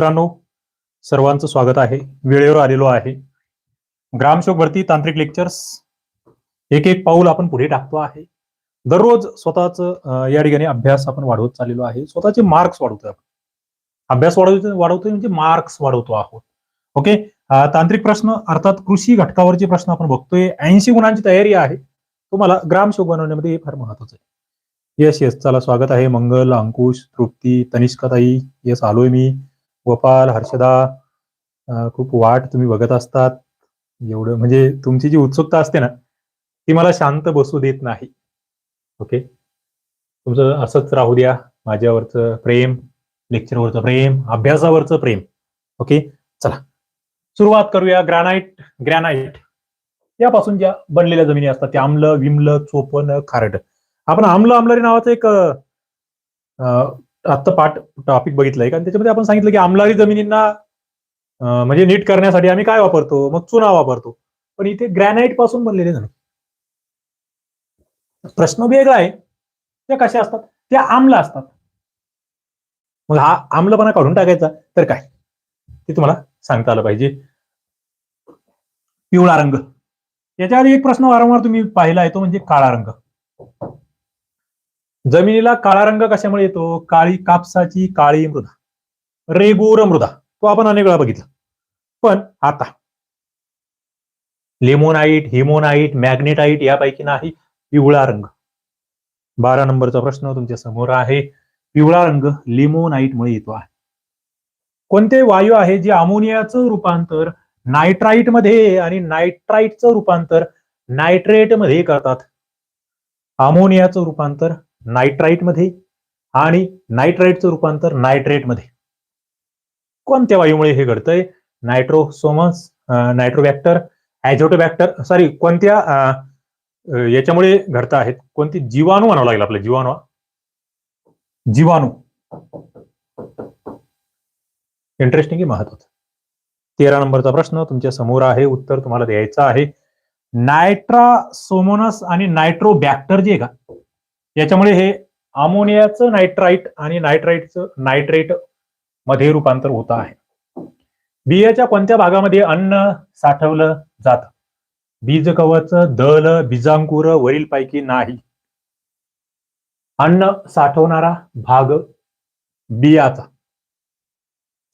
मित्रांनो सर्वांचं स्वागत आहे. वेळेवर आलेलो आहे. ग्रामशोक भरती तांत्रिक लेक्चर्स एक एक पाऊल आपण पुढे टाकतो आहे. दररोज स्वतःच या ठिकाणी अभ्यास आपण वाढवत चाललेलो आहे. स्वतःचे मार्क्स वाढवतो आपण. अभ्यास वाढवतो वाढवतोय म्हणजे मार्क्स वाढवतो आहोत. ओके तांत्रिक प्रश्न अर्थात कृषी घटकावरचे प्रश्न आपण बघतोय. ऐंशी गुणांची तयारी आहे. तुम्हाला ग्रामशोक बनवण्यामध्ये हे फार महत्वाचं आहे. येस येस चला स्वागत आहे. मंगल अंकुश तृप्ती तनिष्काताई. येस आलोय मी. गोपाल हर्षदा खूप वाट तुम्ही बघत असतात. एवढं म्हणजे तुमची जी उत्सुकता असते ना ती मला शांत बसू देत नाही. ओके? तुमचं असंच राहू द्या. माझ्यावरचं प्रेम लेक्चरवरचं प्रेम अभ्यासावरचं प्रेम. ओके? चला. सुरुवात करूया. Granite granite. यापासून ज्या बनलेल्या जमिनी असतात त्या आम्ल विमल चोपन खारट. आपण आम्ल आमलारी नावाचं एक आत्ता पाठ टॉपिक बघितलंय. कारण त्याच्यामध्ये आपण सांगितलं की आमलारी जमिनींना म्हणजे नीट करण्यासाठी आम्ही काय वापरतो? मग चुना वापरतो. पण इथे ग्रॅनाइटपासून बनलेले नाही प्रश्न वेगळा आहे. त्या कशा असतात? त्या आम्ल असतात. मग हा आम्लपणा काढून टाकायचा तर काय? ते तुम्हाला सांगता आलं पाहिजे. पिवळा रंग. याच्या आधी एक प्रश्न वारंवार तुम्ही पाहिला आहे तो म्हणजे काळा रंग. जमिनीला काळा रंग कशामुळे येतो? काळी कापसाची काळी मृदा. रेगूर मृदा. तो आपण अनेक वेळा बघितला. पण आता लेमोनाईट हिमोनाईट मॅग्नेटाईट यापैकी नाही पिवळा रंग. बारा नंबरचा प्रश्न तुमच्यासमोर आहे. पिवळा रंग लिमोनाईटमुळे येतो आहे. कोणते वायू आहे जे अमोनियाचं रूपांतर नायट्राईटमध्ये आणि नायट्राईटचं रूपांतर नायट्रेटमध्ये करतात? अमोनियाचं रूपांतर नायट्राईटमध्ये आणि नायट्राईटचं रूपांतर नायट्रेटमध्ये. कोणत्या वायूमुळे हे घडतंय? नायट्रोसोमस नायट्रोबॅक्टर ऍझोटोबॅक्टर सॉरी कोणत्या याच्यामुळे घडत आहेत? कोणते जीवाणू म्हणावं लागेल आपल्या जीवाणू जीवाणू. इंटरेस्टिंग महत्वाचं. तेरा नंबरचा प्रश्न तुमच्यासमोर आहे उत्तर तुम्हाला द्यायचं आहे. नायट्रासोमोनस आणि नायट्रोबॅक्टर जे आहे का? याच्यामुळे हे अमोनियाचं नायट्राईट आणि नायट्राईटचं नायट्रेटमध्ये रूपांतर होत आहे. बियाच्या कोणत्या भागामध्ये अन्न साठवलं जात? बीज कवच दल बीजांकुर वरील पैकी नाही. अन्न साठवणारा भाग बियाचा.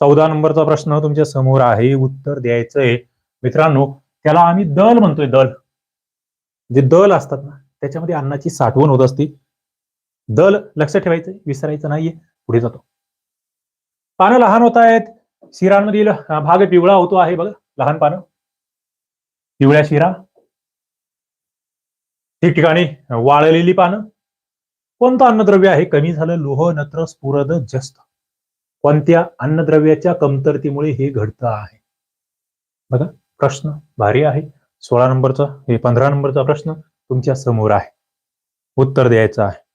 चौदा नंबरचा प्रश्न तुमच्यासमोर आहे उत्तर द्यायचंय. मित्रांनो त्याला आम्ही दल म्हणतोय दल. जे दल असतात ना त्याच्यामध्ये अन्नाची साठवण होत असते. दल लक्षात ठेवायचं विसरायचं नाहीये पुढे जातो. पानं लहान होत आहेत. शिरांमधील भाग पिवळा होतो आहे बघा लहान पानं. पिवळ्या शिरा. ठिकठिकाणी वाळलेली पानं. कोणतं अन्नद्रव्य आहे? कमी झालं लोह नत्र स्फुरद जस्त. कोणत्या अन्नद्रव्याच्या कमतरतेमुळे हे घडतं आहे? बघा प्रश्न भारी आहे. सोळा नंबरचा हे पंधरा नंबरचा प्रश्न तुमच्यासमोर आहे. उत्तर द्यायचं आहे.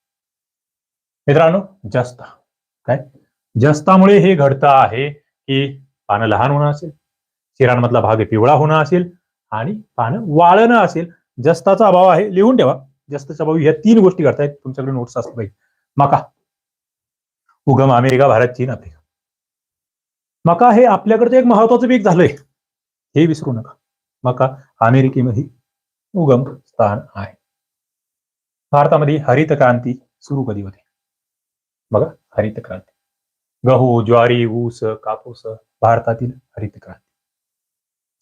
मित्रांनो जस्त. काय? जस्तामुळे हे घडतं आहे की पानं लहान होणं असेल शिरांमधला भाग पिवळा होणं असेल आणि पानं वाळणं असेल. जस्ताचा अभाव आहे. लिहून ठेवा. जस्ताचा अभाव ह्या तीन गोष्टी घडतायत. तुमच्याकडे नोट्स असले पाहिजे. मका. उगम अमेरिका भारत चीन आफ्रिका मका हे आपल्याकडचं एक महत्वाचं पीक झालंय. हे विसरू नका. मका अमेरिकेमध्ये उगम स्थान आहे. भारतामध्ये हरित क्रांती सुरू कधी होते? बघा हरित क्रांती. गहू ज्वारी ऊस कापूस भारतातील हरित क्रांती.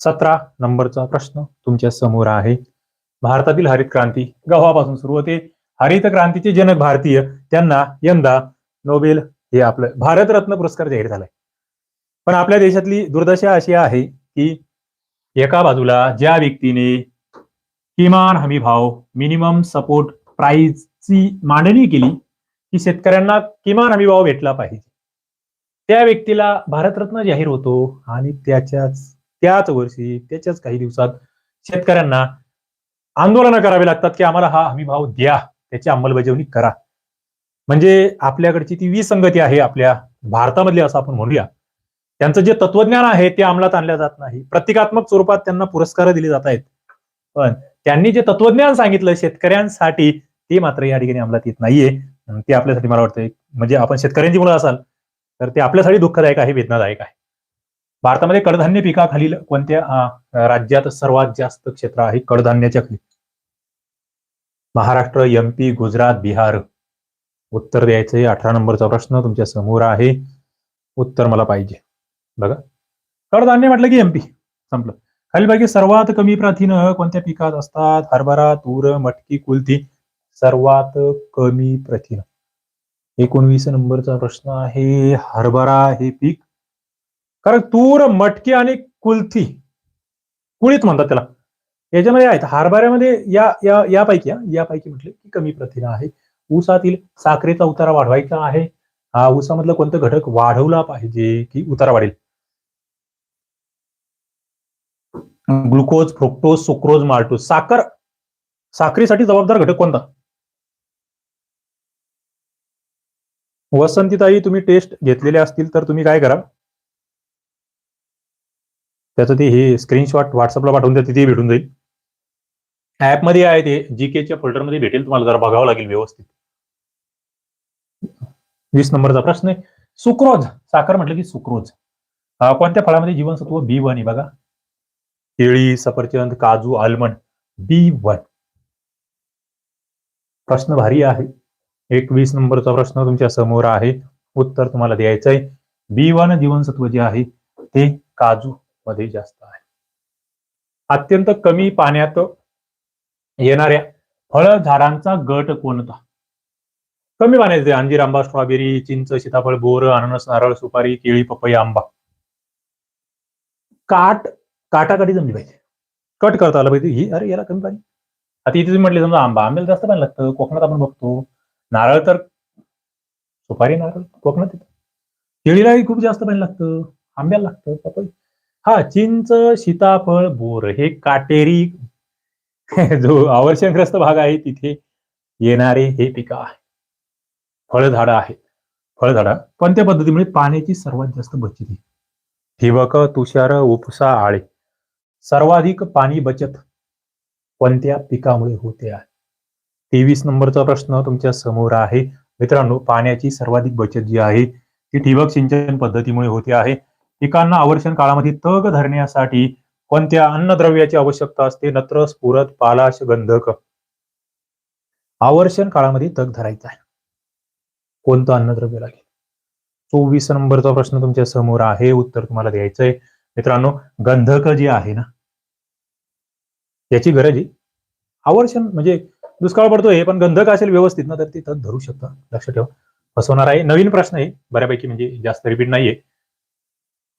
सतरा नंबरचा प्रश्न तुमच्यासमोर आहे. भारतातील हरित क्रांती गव्हापासून सुरू होते. हरित क्रांतीचे जनक भारतीय त्यांना यंदा नोबेल हे आपलं भारतरत्न पुरस्कार जाहीर झालाय. पण आपल्या देशातली दुर्दशा अशी आहे की एका बाजूला ज्या व्यक्तीने किमान हमी भाव मिनिमम सपोर्ट प्राईजची मांडणी केली की शेतकऱ्यांना किमान हमी भाव भेटला पाहिजे. त्या व्यक्तीला भारतरत्न जाहीर होतो आणि त्याच्याच त्याच वर्षी त्याच्याच काही दिवसात शेतकऱ्यांना आंदोलनं करावी लागतात की आम्हाला हा हमी भाव द्या त्याची अंमलबजावणी करा. म्हणजे आपल्याकडची ती विसंगती आहे आपल्या भारतामधली असं आपण म्हणूया. त्यांचं जे तत्वज्ञान आहे ते अंमलात आणल्या जात नाही. प्रतिकात्मक स्वरूपात त्यांना पुरस्कार दिले जात आहेत. पण त्यांनी जे तत्वज्ञान सांगितलं शेतकऱ्यांसाठी ते मात्र या ठिकाणी अंमलात येत नाहीये. ते आपल्यासाठी मला वाटतं म्हणजे आपण शेतकऱ्यांची मुलं असाल तर ते आपल्यासाठी दुःखदायक आहे वेदनादायक आहे. भारतामध्ये कडधान्य पिकाखालील कोणत्या राज्यात सर्वात जास्त क्षेत्र आहे? कडधान्याच्या खाली. महाराष्ट्र एमपी गुजरात बिहार. उत्तर द्यायचंय अठरा नंबरचा प्रश्न तुमच्यासमोर आहे. उत्तर मला पाहिजे. बघा. कडधान्य म्हटलं की एमपी संपलं. खालीलपैकी सर्वात कमी प्रथिनं कोणत्या पिकात असतात? हरभरा तूर मटकी कुलथी. सर्वात कमी प्रथिन. एकोणवीस नंबरचा प्रश्न आहे हरभरा हे पीक कारण तूर मटकी आणि कुलथी कुळीत म्हणतात त्याला. याच्यामध्ये आहेत हरभऱ्यामध्ये या या यापैकी यापैकी म्हटलं की कमी प्रथिन आहे ऊसातील साखरेचा उतारा वाढवायचा आहे. हा ऊसामधलं कोणतं घटक वाढवला पाहिजे की उतारा वाढेल? Glucose fructose sucrose maltose. साखर साखरेसाठी जबाबदार घटक कोणता? वसंतीताई तुम्ही टेस्ट घेतलेले असतील तर तुम्ही काय करा? त्याचं ते हे स्क्रीनशॉट व्हॉट्सअपला पाठवून द्या तिथे भेटून जाईल. ऍपमध्ये आहे ते जी केच्या फोल्डरमध्ये भेटेल तुम्हाला जरा बघावं लागेल व्यवस्थित. वीस नंबरचा प्रश्न आहे. सुक्रोज साखर म्हटलं की सुक्रोज. कोणत्या फळामध्ये जीवनसत्व बी वन आहे बघा? केळी सफरचंद काजू आल्मंड बी वन. प्रश्न भारी आहे. एकवीस नंबरचा प्रश्न तुमच्यासमोर आहे. उत्तर तुम्हाला द्यायचं आहे बी वन जीवनसत्व जे आहे ते काजू मध्ये जास्त आहे. अत्यंत कमी पाण्यात येणाऱ्या फळ झाडांचा गट कोणता? कमी पाण्याचे अंजीर आंबा स्ट्रॉबेरी चिंच सीताफळ बोर अननस नारळ सुपारी केळी पपई आंबा. काट काटाकाठी जमली पाहिजे. कट करता आलं पाहिजे. ही अरे याला कमी पाणी. आता इथे तुम्ही म्हटले समजा आंबा आंब्याला जास्त पाणी लागतं. कोकणात आपण बघतो नारळ तर सुपारी नारळ कोकणात येतं. केळीलाही खूप जास्त पाणी लागतं आंब्याला लागतं पपई हा चिंच सीताफळ बोर हे काटेरी जो आवर्षणग्रस्त भाग आहे तिथे येणारे हे पिकं आहे फळझाडं आहेत. फळझाडं त्या पद्धतीमुळे पाण्याची सर्वात जास्त बचत आहे ठिबक तुषार उपसा आळे. सर्वाधिक पाणी बचत कोणत्या पिकामुळे होते आहे? तेवीस नंबरचा प्रश्न तुमच्यासमोर आहे. मित्रांनो पाण्याची सर्वाधिक बचत जी आहे ती ठिबक सिंचन पद्धतीमुळे होते आहे. पिकांना आवर्षण काळामध्ये तग धरण्यासाठी कोणत्या अन्नद्रव्याची आवश्यकता असते? नत्र स्फुरत पालाश गंधक. आवर्षण काळामध्ये तग धरायचा आहे. कोणतं अन्नद्रव्य लागेल? चोवीस नंबरचा प्रश्न तुमच्यासमोर आहे. उत्तर तुम्हाला द्यायचंय मित्रांनो गंधक जे आहे ना याची गरज आहे. आवर्षण म्हणजे दुष्काळ पडतोय पण गंधक असेल व्यवस्थित ना तर ते धरू शकतं. लक्ष ठेवा. फसवणार आहे. नवीन प्रश्न आहे. बऱ्यापैकी म्हणजे जास्त रिपीट नाहीये.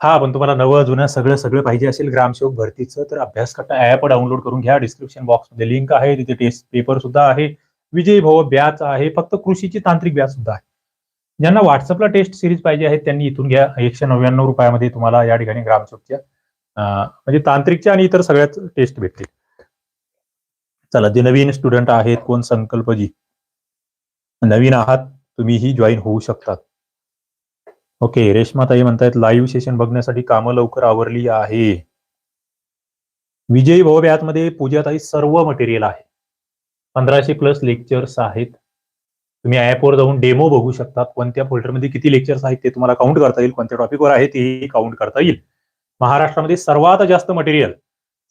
हा पण तुम्हाला नवं जुनं सगळं सगळं पाहिजे असेल ग्रामसेवक भरतीचं तर अभ्यास कट्टा ऍप डाउनलोड करून घ्या. डिस्क्रिप्शन बॉक्समध्ये लिंक आहे. तिथे टेस्ट पेपर सुद्धा आहे. विजय भाऊ ब्याच आहे. फक्त कृषीची तांत्रिक ब्याच सुद्धा आहे. ज्यांना व्हॉट्सअपला टेस्ट सिरीज पाहिजे आहे त्यांनी इथून घ्या. एकशे नव्याण्णव रुपयामध्ये तुम्हाला या ठिकाणी ग्रामसेवकच्या म्हणजे तांत्रिकच्या आणि इतर सगळ्याच टेस्ट भेटतील. चला जे नवीन स्टुडंट आहेत कोण संकल्पजी? नवीन आहात तुम्हीही जॉईन होऊ शकतात. ओके रेश्माताई म्हणतायत लाईव्ह सेशन बघण्यासाठी कामं लवकर आवरली आहे. विजयी भाऊ मध्ये पूजाताई सर्व मटेरियल आहे. पंधराशे प्लस लेक्चर्स आहेत. तुम्ही ऍपवर जाऊन डेमो बघू शकता कोणत्या फोल्डरमध्ये किती लेक्चर्स आहेत ते तुम्हाला काउंट करता येईल. कोणत्या टॉपिकवर आहे तेही काउंट करता येईल. महाराष्ट्रामध्ये सर्वात जास्त मटेरियल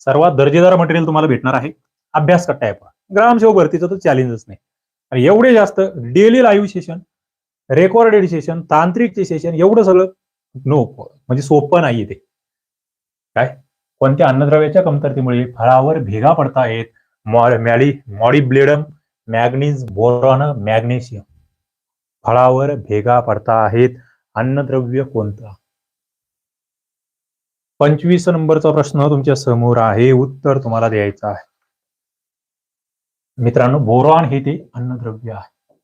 सर्वात दर्जेदार मटेरियल तुम्हाला भेटणार आहे. अभ्यास कट्टा ऍपवर ग्रामसेवक भरतीचं तर चॅलेंजच नाही. आणि एवढे जास्त daily live session recorded session तांत्रिकचे session एवढं सगळं नो म्हणजे सोपं नाहीये ते. काय? कोणत्या अन्नद्रव्याच्या कमतरतेमुळे फळावर भेगा पडतायत मॉ- molybdenum manganese boron magnesium. फळावर भेगा पडता आहेत. अन्नद्रव्य कोणता? पंचवीस नंबरचा प्रश्न तुमच्यासमोर आहे. उत्तर तुम्हाला द्यायचं आहे. मित्रांनो बोरॉन हे ते अन्नद्रव्य आहे.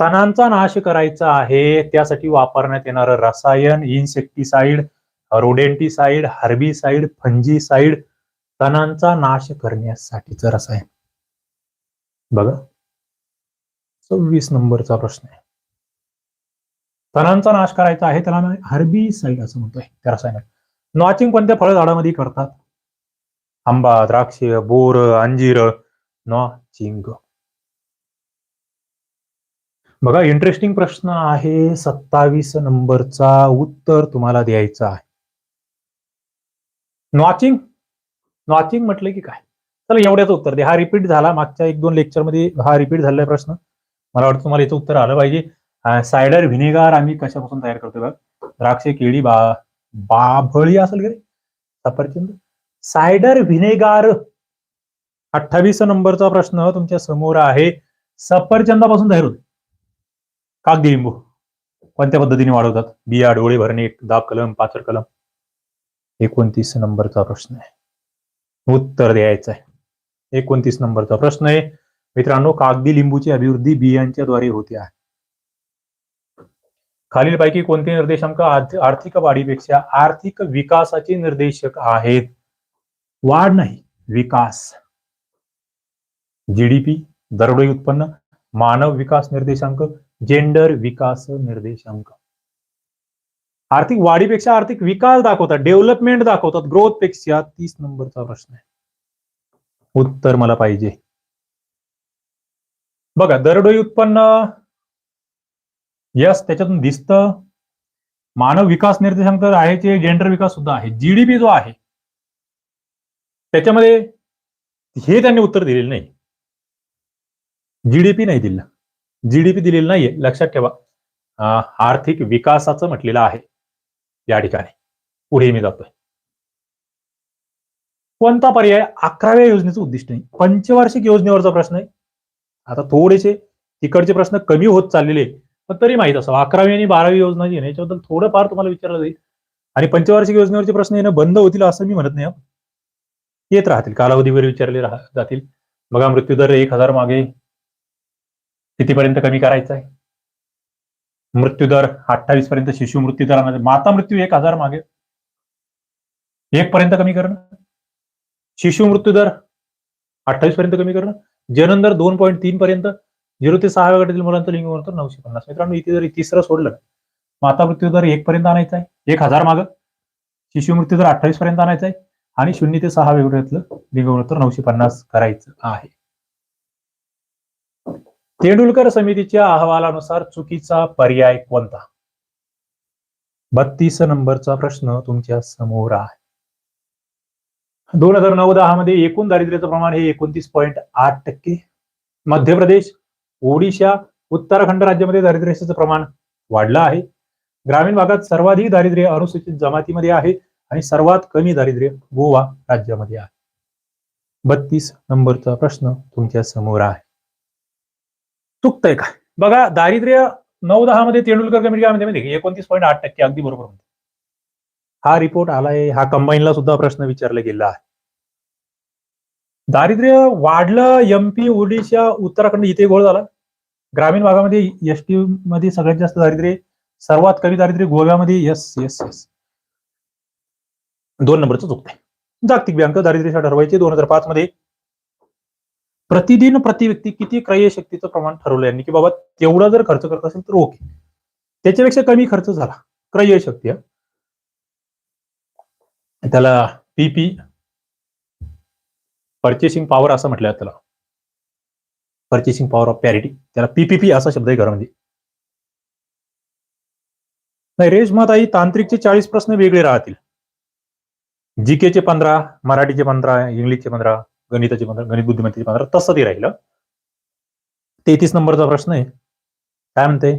तणांचा नाश करायचा आहे त्यासाठी वापरण्यात येणारं रसायन इन्सेक्टिसाइड रोडेंटिसाइड हार्बिसाइड फंजीसाइड तणांचा नाश करण्यासाठीच रसायन. बघा. सव्वीस नंबरचा प्रश्न आहे. तणांचा नाश करायचा आहे त्याला हार्बिसाइड असं म्हणतोय त्या रसायनात. नॉचिंग कोणत्या फळझाडामध्ये करतात? आंबा द्राक्ष बोर अंजीर नॉचिंग बघा इंटरेस्टिंग प्रश्न आहे. सत्तावीस नंबरचा उत्तर तुम्हाला द्यायचं आहे. नॉचिंग नॉचिंग म्हटलं की काय? चला एवढ्याचं उत्तर दे. हा रिपीट झाला. मागच्या एक दोन लेक्चरमध्ये हा रिपीट झालेला प्रश्न. मला वाटतं तुम्हाला याचं उत्तर आलं पाहिजे. सायडर व्हिनेगार आम्ही कशापासून तयार करतो बघ? द्राक्षे केळी बा बाभळी असेल का रे? सफरचंद? सायडर व्हिनेगार अठ्ठावीस नंबरचा प्रश्न तुमच्यासमोर आहे. सफरचंदापासून तयार होते. कागदी लिंबू कोणत्या पद्धतीने वाढवतात? बिया डोळे भरणे दाब कलम पाचर कलम. एकोणतीस नंबरचा प्रश्न आहे. उत्तर द्यायचं आहे. एकोणतीस नंबरचा प्रश्न आहे. मित्रांनो कागदी लिंबूची अभिवृद्धी बियांच्या द्वारे होते आहे. खालीलपैकी कोणते निर्देशांक आर्थिक वाढीपेक्षा आर्थिक विकासाचे निर्देशक आहेत? वाढ नाही विकास. जीडीपी दरडोई उत्पन्न मानव विकास निर्देशांक जेंडर विकास निर्देशांक. आर्थिक वाढीपेक्षा आर्थिक विकास दाखवतात डेव्हलपमेंट दाखवतात. ग्रोथपेक्षा तीस नंबरचा प्रश्न आहे. उत्तर मला पाहिजे. बघा दरडोई उत्पन्न यस त्याच्यातून दिसतं. मानव विकास निर्देशांक तर आहे जे जेंडर विकास सुद्धा आहे. जीडीपी जो आहे त्याच्यामध्ये हे त्यांनी उत्तर दिलेलं नाही. जीडीपी नाही दिलं. जीडीपी दिलेलं नाहीये. लक्षात ठेवा. आर्थिक विकासाचं म्हटलेलं आहे. या ठिकाणी. पुढे मी जातोय. कोणता पर्याय? अकराव्या योजनेचं उद्दिष्ट नाही. पंचवार्षिक योजनेवरचा प्रश्न आहे. आता थोडेसे तिकडचे प्रश्न कमी होत चाललेले पण तरी माहीत असावं. अकरावी आणि बारावी योजना जी आहे याच्याबद्दल थोडंफार तुम्हाला विचारलं जाईल. आणि पंचवार्षिक योजनेवरचे प्रश्न येणं बंद होतील असं मी म्हणत नाही येत राहतील. कालावधीवर विचारले राह- जातील. बघा मृत्यूदर एक हजार मागे कितीपर्यंत कमी करायचं आहे? मृत्यूदर अठ्ठावीस पर्यंत शिशु मृत्यू दर म्हणजे माता मृत्यू एक हजार मागे. एक पर्यंत कमी करणं. शिशु मृत्यू दर अठ्ठावीस पर्यंत कमी करणं. जननदर दोन पॉईंट तीन पर्यंत. झिरो ते सहाव्या गटातील मुलांचं लिंग गुणोत्तर नऊशे पन्नास. मित्रांनो इथे जर तिसरं सोडलं माता मृत्यू दर एक पर्यंत आणायचा आहे. एक हजार मागं. शिशु मृत्यू दर अठ्ठावीस पर्यंत आणायचा आहे. आणि शून्य ते सहा वेगवेगळ्यातलं लिंग गुणोत्तर नऊशे पन्नास करायचं आहे. तेंडुलकर समितीच्या अहवालानुसार चुकीचा पर्याय कोणता? बत्तीस नंबरचा प्रश्न तुमच्यासमोर आहे. दोन हजार नऊ दहा मध्ये एकूण दारिद्र्याचं प्रमाण हे एकोणतीस पॉईंट आठ टक्के. मध्य प्रदेश ओडिशा उत्तराखंड राज्यामध्ये दारिद्र्याचं प्रमाण वाढलं आहे. ग्रामीण भागात सर्वाधिक दारिद्र्य अनुसूचित जमातीमध्ये आहे आणि सर्वात कमी दारिद्र्य गोवा राज्यामध्ये आहे. बत्तीस नंबरचा प्रश्न तुमच्यासमोर आहे. चुकतंय का? बघा दारिद्र्य नऊ दहा मध्ये तेंडुलकर कमिटी काय म्हणते एकोणतीस पॉईंट आठ टक्के अगदी बरोबर म्हणते. हा रिपोर्ट आलाय हा कंबाईनला सुद्धा प्रश्न विचारला गेला आहे. दारिद्र्य वाढलं एमपी ओडिशा उत्तराखंड इथे गोळ झाला. ग्रामीण भागामध्ये एसटी मध्ये सगळ्यात जास्त दारिद्र्य सर्वात कमी दारिद्र्य गोव्यामध्ये यस यस यस दोन नंबरचं चुकतंय. जागतिक बँक दारिद्र्य ठरवायचे दोन हजार पाच मध्ये प्रतिदिन प्रति व्यक्ती किती क्रयशक्तीचं प्रमाण ठरवलं यांनी? की बाबा तेवढा जर खर्च करत असेल तर ओके. त्याच्यापेक्षा कमी खर्च झाला. क्रयशक्ती शक्ती त्याला पीपी परचेसिंग पॉवर असं म्हटलं त्याला. परचेसिंग पॉवर ऑफ पॅरिटी त्याला पीपीपी असा शब्द आहे घरामध्ये. नाही रेशमाताई तांत्रिकचे चाळीस प्रश्न वेगळे राहतील. जीकेचे पंधरा मराठीचे पंधरा इंग्लिशचे पंधरा गणिताचे पंधरा गणित बुद्धिमत्तेचे पंधरा तसं ते राहिलं. तेहतीस नंबरचा प्रश्न आहे. काय म्हणते?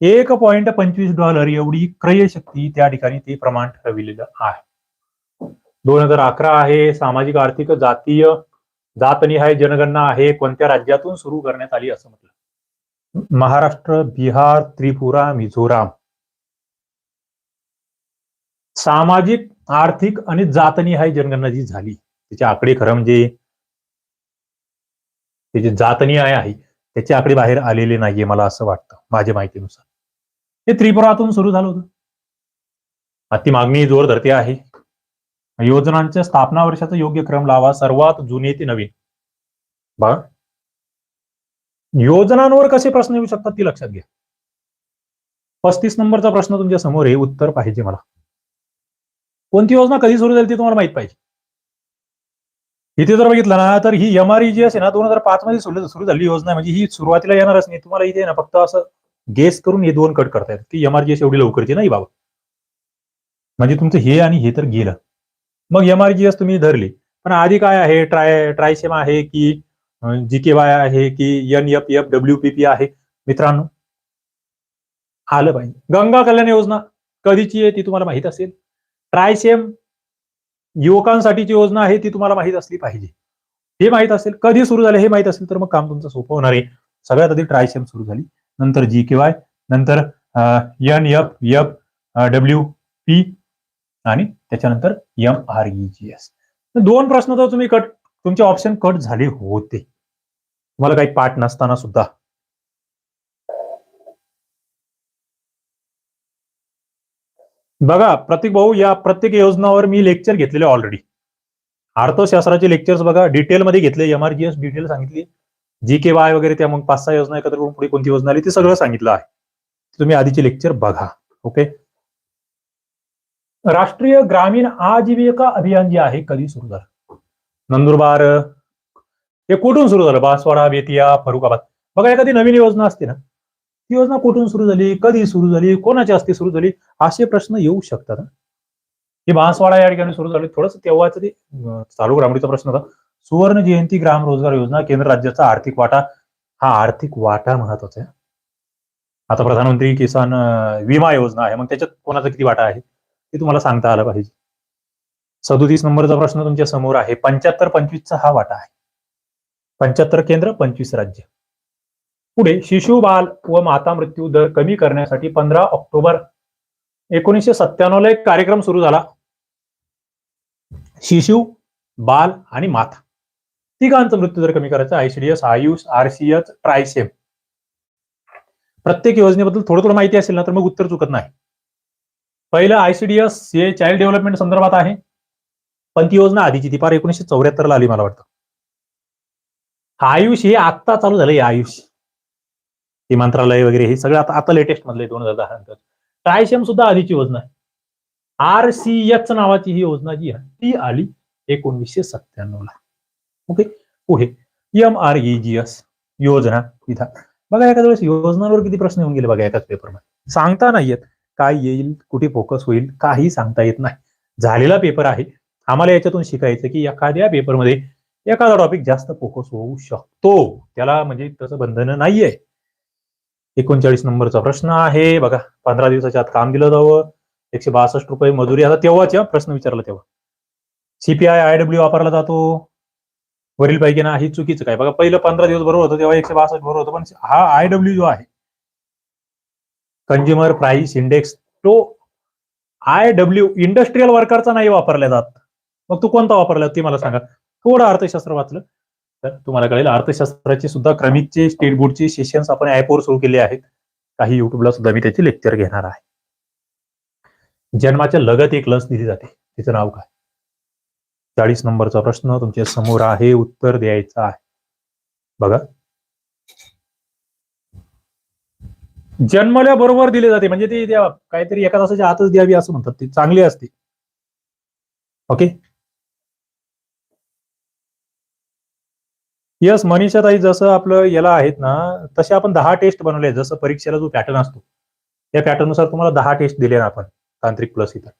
एक पॉइंट पंचवीस डॉलर एवढी क्रयशक्ती त्या ठिकाणी ते प्रमाण ठरविलेलं आहे. दोन हजार अकरा आहे सामाजिक आर्थिक जातीय जातनिहाय जनगणना आहे कोणत्या राज्यातून सुरू करण्यात आली असं म्हटलं? महाराष्ट्र बिहार त्रिपुरा मिझोराम. सामाजिक आर्थिक आणि जातनिहाय जनगणना जी झाली तिची आकडी खरं म्हणजे तिची जातनी जातनिहाय आहे त्याची आकडी बाहेर आलेली नाहीये मला असं वाटतं माझ्या माहितीनुसार. हे त्रिपुरातून सुरू झालं होतं. अति मागणी जोर धरते आहे. योजनांच्या स्थापना वर्षाचा योग्य क्रम लावा सर्वात जुने ते नवीन. बघा योजनांवर कसे प्रश्न येऊ शकतात ती लक्षात घ्या. पस्तीस नंबरचा प्रश्न तुमच्यासमोर आहे उत्तर पाहिजे मला. कोणती योजना कधी सुरू झाली ती तुम्हाला माहीत पाहिजे. इथे जर बघितलं ना तर ही एम आर जी असे ना दोन हजार पाच मध्ये सुरू सुरू झाली योजना म्हणजे ही सुरुवातीला येणारच नाही. तुम्हाला इथे ना फक्त असं गेस करून हे दोन कट करता येतात. की एम आर जी एवढी लवकरची नाही बाबा. म्हणजे तुमचं हे आणि हे तर गेलं. मग एमआरजीएस तुम्ही धरली. पण आधी काय आहे? ट्राय ट्रायसेम आहे की जी के वाय आहे की N F F W P P आहे? मित्रांनो आलं पाहिजे. गंगा कल्याण योजना कधीची आहे ती तुम्हाला माहीत असेल. ट्रायसेम युवकांसाठीची योजना आहे ती तुम्हाला माहीत असली पाहिजे. हे माहीत असेल कधी सुरू झाले हे माहीत असेल तर मग काम तुमचं सोपं होणार आहे. सगळ्यात आधी ट्रायसेम सुरू झाली. नंतर जी के वाय नंतर N F F W P आणि त्याच्यानंतर M R E G S दोन प्रश्न तर तुम्ही कट तुमचे ऑप्शन कट झाले होते. तुम्हाला काही पाठ नसताना सुद्धा. बघा प्रतीक भाऊ या प्रत्येक योजनावर मी लेक्चर घेतलेले ऑलरेडी अर्थशास्त्राचे लेक्चर्स बघा डिटेलमध्ये घेतले एमआरजीएस डिटेल सांगितली. जी के वाय वगैरे त्या मग पाच सहा योजना एकत्र करून पुढे कोणती योजना आली ते सगळं सांगितलं आहे. तुम्ही आधीचे लेक्चर बघा ओके राष्ट्रीय ग्रामीण आजीविका अभियान जे आहे कधी सुरू झालं? नंदुरबार हे कुठून सुरू झालं? बासवाडा बेतिया फरुखाबाद. बघा एखादी नवीन योजना असते ना ही योजना कुठून सुरू झाली? कधी सुरू झाली? कोणाच्या हस्ते सुरू झाली? असे प्रश्न येऊ शकतात हे. ही बांसवाडा या ठिकाणी सुरू झाली. थोडस तेव्हाच ते चालू घडामोडीचा प्रश्न होता. सुवर्ण जयंती ग्राम रोजगार योजना केंद्र राज्याचा आर्थिक वाटा. हा आर्थिक वाटा महत्त्वाचा आहे. आता प्रधानमंत्री किसान विमा योजना आहे. मग त्याच्यात कोणाचा किती वाटा आहे? ते तुम्हाला सांगता आलं पाहिजे. सदोतीस नंबरचा प्रश्न तुमच्यासमोर आहे. पंच्याहत्तर पंचवीसचा हा वाटा आहे. पंच्याहत्तर केंद्र पंचवीस राज्य. पुढे शिशु बाल व माता मृत्यू दर कमी करण्यासाठी पंधरा ऑक्टोबर एकोणीसशे सत्त्याण्णवला एक कार्यक्रम सुरू झाला. शिशु बाल आणि माता. तिघांचा मृत्यू दर कमी करायचा. ICDS AYUSH RCS TRYSEM. प्रत्येक योजनेबद्दल थोडं थोडं माहिती असेल ना तर मग उत्तर चुकत नाही. पहिलं आयसीडीएस हे चाइल्ड डेव्हलपमेंट संदर्भात आहे. पण ती योजना आधीची ती फार एकोणीसशे चौऱ्याहत्तर ला आली मला वाटतं. आयुष हे आत्ता चालू झालंय आयुष. ती मंत्रालय वगैरे हे सगळं आता आता लेटेस्ट मधले दोन हजार दहा नंतर. ट्रायशियम सुद्धा आधीची योजना आहे. आर सी एच नावाची ही योजना जी आहे ती आली एकोणीसशे सत्त्याण्णव ला. ओके पुढे M R E G S योजना विधान बघा एखाद्या वेळेस योजनांवर किती प्रश्न येऊन गेले बघा एकाच पेपरमध्ये सांगता नाही येत. काय येईल कुठे फोकस होईल काही सांगता येत नाही. झालेला पेपर आहे. आम्हाला याच्यातून शिकायचं की एखाद्या पेपरमध्ये एखादा टॉपिक जास्त फोकस होऊ शकतो. त्याला म्हणजे तसं बंधन नाहीये. एकोणचाळीस नंबरचा प्रश्न आहे. बघा पंधरा दिवसाच्या आत काम दिलं जावं. एकशे बासष्ट रुपये मजुरी आता तेव्हाच प्रश्न विचारला तेव्हा. सीपीआय आय डब्ल्यू वापरला जातो. वरील पैकी ना ही चुकीचं काय? बघा पहिलं पंधरा दिवस बरोबर होतं तेव्हा एकशे बासष्ट बरोबर होतं. पण हा आय डब्ल्यू जो आहे कंझ्युमर प्राइस इंडेक्स तो आय डब्ल्यू इंडस्ट्रीयल वर्करचा नाही वापरला जात. मग तू कोणता वापरला? ते मला सांगा. थोडं अर्थशास्त्र वाचलं. तर तुम्हाला कळेल अर्थशास्त्राचे सुद्धा क्रमिकचे स्टेट बोर्डचे सेशन्स आपण ऍपवर सुरू केले आहेत. काही युट्यूबला सुद्धा मी त्याचे लेक्चर घेणार आहे. जन्माच्या लगत एक लस दिली जाते. तिचं नाव काय? चाळीस नंबरचा प्रश्न तुमच्यासमोर आहे उत्तर द्यायचं आहे. बघा. जन्मल्याबरोबर दिले जाते. म्हणजे ते द्या काहीतरी एका तासाच्या आतच द्यावी असं म्हणतात. ती चांगली असते. ओके यस मनीषाताई जसं आपलं याला आहेत ना तसे आपण दहा टेस्ट बनवले जसं परीक्षेला जो पॅटर्न असतो त्या पॅटर्ननुसार तुम्हाला दहा टेस्ट दिले ना आपण तांत्रिक प्लस इथं.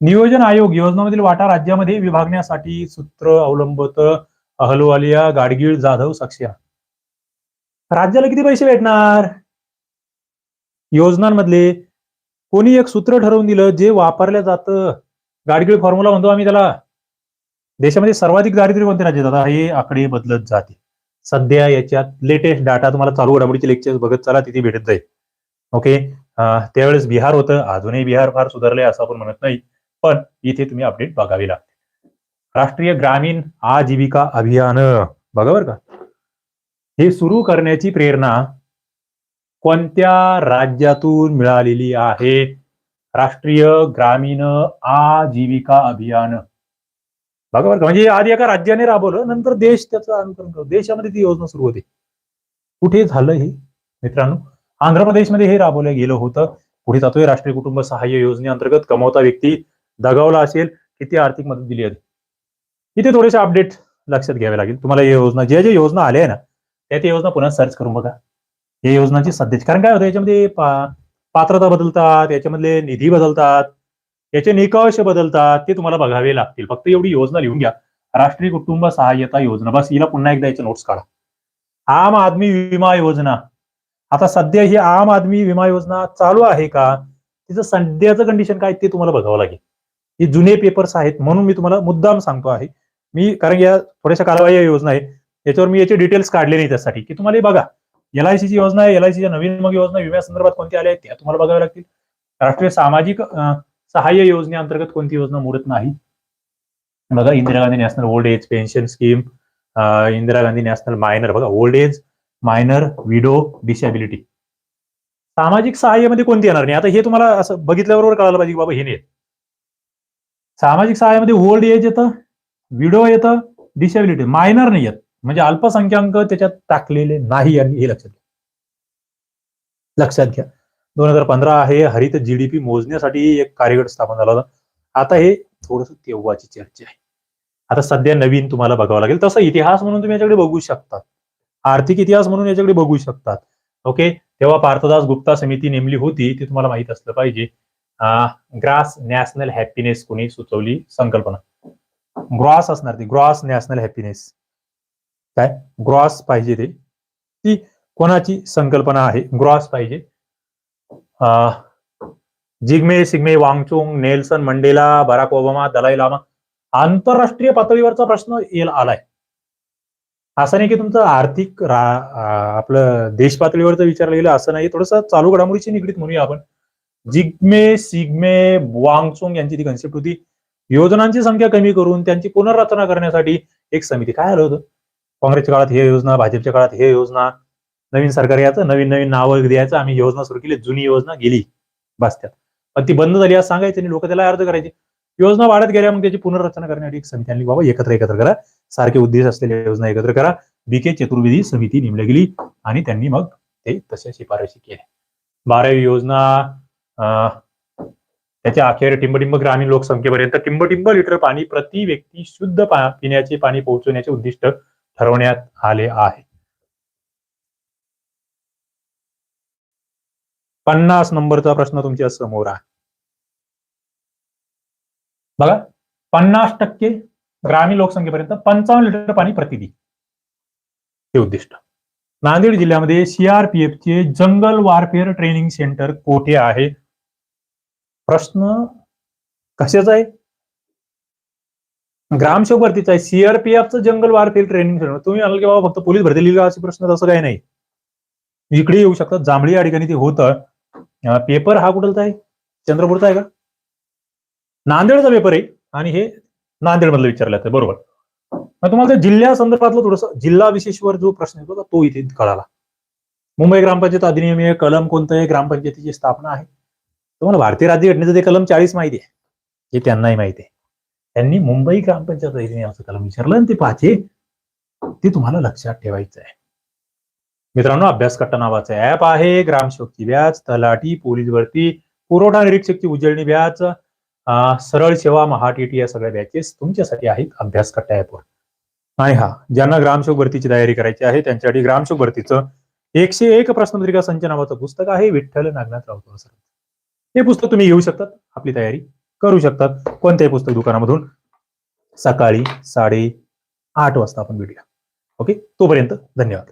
नियोजन आयोग योजनामधील वाटा राज्यामध्ये विभागण्यासाठी सूत्र अवलंबत अहलवालिया गाडगीळ जाधव सक्सेना राज्याला किती पैसे भेटणार? योजनांमधले कोणी एक सूत्र ठरवून दिलं जे वापरलं जातं? गाडगीळ फॉर्म्युला म्हणतो आम्ही त्याला. देशामध्ये सर्वाधिक दारिद्र्य कोणत्या राज्यात आता हे आकडे बदलत जाते सध्या याच्यात लेटेस्ट डाटा तुम्हाला चालू घडामोडीचे लेक्चर बघत चला तिथे भेटत जाईल. ओके त्यावेळेस बिहार होतं. अजूनही बिहार फार सुधारले असं आपण म्हणत नाही. पण इथे तुम्ही अपडेट बघावी लागते राष्ट्रीय ग्रामीण आजीविका अभियान. बघा बरं का. हे सुरू करण्याची प्रेरणा कोणत्या राज्यातून मिळालेली आहे? राष्ट्रीय ग्रामीण आजीविका अभियान. बघा बरं का म्हणजे आधी एका राज्याने राबवलं नंतर देश त्याचं अनुकरण करतो देशामध्ये ती योजना सुरू होते. कुठे झालं हे? मित्रांनो आंध्र प्रदेशमध्ये हे राबवलं गेलं होतं. पुढे जातोय राष्ट्रीय कुटुंब सहाय्य योजनेअंतर्गत कमवता व्यक्ती दगावला असेल किती आर्थिक मदत दिली आहे? इथे थोडेसे अपडेट लक्षात घ्यावे लागेल. तुम्हाला या योजना ज्या ज्या योजना आल्या आहे ना त्या त्या योजना पुन्हा सर्च करून बघा. या योजनांची सध्याची कारण काय होतं याच्यामध्ये पा- पात्रता बदलतात याच्यामधले निधी बदलतात याचे निकष बदलतात ते तुम्हाला बघावे लागतील. फक्त एवढी योजना लिहून घ्या. राष्ट्रीय कुटुंब सहाय्यता योजना. बस हिला पुन्हा एकदा याचे नोट्स काढा. आम आदमी विमा योजना. आता सध्या ही आम आदमी विमा योजना चालू आहे का? तिचं सध्याचं कंडिशन काय ते तुम्हाला बघावं लागेल. हे जुने पेपर्स आहेत म्हणून मी तुम्हाला मुद्दाम सांगतो आहे. मी कारण या थोड्याशा कारवाई योजना आहे याच्यावर मी याचे डिटेल्स काढले नाही त्यासाठी. की तुम्हाला बघा. एलआयसीची योजना आहे एलआयसीच्या नवीन मग योजना विम्या संदर्भात कोणत्या आल्या आहेत त्या तुम्हाला बघाव्या लागतील. राष्ट्रीय सामाजिक सहाय्य योजनेअंतर्गत कोणती योजना मोडत नाही? बघा Indira Gandhi national old age pension scheme Indira Gandhi national minor. बघा old age minor widow disability. सामाजिक सहाय्यामध्ये कोणती येणार नाही? आता हे तुम्हाला असं बघितल्याबरोबर कळायला पाहिजे बाबा हे नाही येत. सामाजिक सहाय्यामध्ये ओल्ड एज येतं विडो येतं डिसॅबिलिटी. मायनर नाही येत. म्हणजे अल्पसंख्याक त्याच्यात टाकलेले नाही आणि हे लक्षात घ्या. लक्षात घ्या. दोन हजार पंधरा आहे हरित जीडीपी मोजण्यासाठी एक कार्यगट स्थापन झाला होता. आता हे थोडस तेव्हाची चर्चा आहे. आता सध्या नवीन तुम्हाला बघावं लागेल. तसं इतिहास म्हणून तुम्ही याच्याकडे बघू शकता आर्थिक इतिहास म्हणून याच्याकडे बघू शकतात. ओके? तेव्हा पार्थदास गुप्ता समिती नेमली होती ती तुम्हाला माहीत असलं पाहिजे. ग्रास नॅशनल हॅपीनेस कोणी सुचवली? संकल्पना. ग्रॉस असणार ती. Gross national happiness. काय? ग्रॉस पाहिजे ते. ती कोणाची संकल्पना आहे? ग्रॉस पाहिजे. Jigme सिग्मे Wangchuck Nelson Mandela Barack Obama Dalai Lama आंतरराष्ट्रीय पातळीवरचा प्रश्न येल आलाय. असं नाही की तुमचं आर्थिक आपलं देश पातळीवरचं विचारलं गेलं असं नाही. थोडस चालू घडामोडीशी निगडीत म्हणूया आपण. जिग्मे सिग्मे वांगचुंग यांची ती कन्सेप्ट होती. योजनांची संख्या कमी करून त्यांची पुनर्रचना करण्यासाठी एक समिती. काय आलं होतं? काँग्रेसच्या काळात हे योजना भाजपच्या काळात हे योजना नवीन सरकार यायचं नवीन नवीन नावं द्यायचं आम्ही योजना सुरू केली जुनी योजना गेली. बसत्यात पण ती बंद झाली असं सांगायचं आणि लोक त्याला अर्ज करायचे. योजना वाढत गेल्या मग त्याची पुनर्रचना करण्यासाठी एक समिती आणली बाबा एकत्र एकत्र करा. सारखे उद्देश असलेल्या योजना एकत्र करा. बी के चतुर्वेदी समिती नेमल्या गेली आणि त्यांनी मग ते तशा शिफारशी केल्या. बारावी योजना त्याच्या अखेर टिंबटिंब ग्रामीण लोकसंख्येपर्यंत टिंबटिंब लिटर पाणी प्रति व्यक्ती शुद्ध पा- पिण्याचे पाणी पोहोचवण्याचे उद्दिष्ट ठरवण्यात आले आहे. पन्नास नंबरचा प्रश्न तुमच्यासमोर आहे. बघा पन्नास टक्के ग्रामीण लोकसंख्येपर्यंत पंचावन्न लिटर पाणी प्रतिदिन. हे उद्दिष्ट. नांदेड जिल्ह्यामध्ये सीआरपीएफ चे जंगल वारफेअर ट्रेनिंग सेंटर कोठे आहे? प्रश्न कशाचा आहे? ग्रामसेवक भरतीचा आहे. सीआरपीएफचं जंगल वारफेअर ट्रेनिंग सेंटर तुम्ही म्हणाल की बाबा फक्त पोलीस भरती लिहिलं असे प्रश्न तसं काही नाही. इकडे येऊ शकतात. जांभळी या ठिकाणी ते होतं. पेपर हा कुठलचा आहे? चंद्रपूरचा आहे का? नांदेडचा पेपर आहे. आणि हे नांदेड मधलं विचारलं जातं. बरोबर. मग तुम्हाला जिल्ह्या संदर्भातलं थोडस जिल्हा विशेषवर जो प्रश्न येतो तो इथे कळाला. मुंबई ग्रामपंचायत अधिनियम आहे कलम कोणतं आहे ग्रामपंचायतीची स्थापना आहे. तुम्हाला भारतीय राज्यघटनेचं ते कलम चाळीस माहिती आहे. हे त्यांनाही माहिती आहे. त्यांनी मुंबई ग्रामपंचायत अधिनियमाचं कलम विचारलं आणि ते पाचे ते तुम्हाला लक्षात ठेवायचं आहे. मित्रांनो अभ्यास कट्टा नावाचं ऍप आहे. ग्रामसेवकची व्याज तलाठी पोलीस भरती पुरवठा निरीक्षकची उजळणी व्याज सरळ सेवा महाटीटी या सगळ्या बॅचेस तुमच्यासाठी आहेत अभ्यास कट्टा ऍपवर आणि हा ज्यांना ग्रामसेवक भरतीची तयारी करायची आहे त्यांच्यासाठी ग्रामसेवक भरतीचं एकशे एक प्रश्नपत्रिका संच नावाचं पुस्तक आहे. विठ्ठल नागनाथ राऊत सर हे पुस्तक तुम्ही घेऊ शकतात. आपली तयारी करू शकतात. कोणत्याही पुस्तक दुकानामधून सकाळी साडे आठ वाजता आपण भेटूया. ओके? तोपर्यंत धन्यवाद.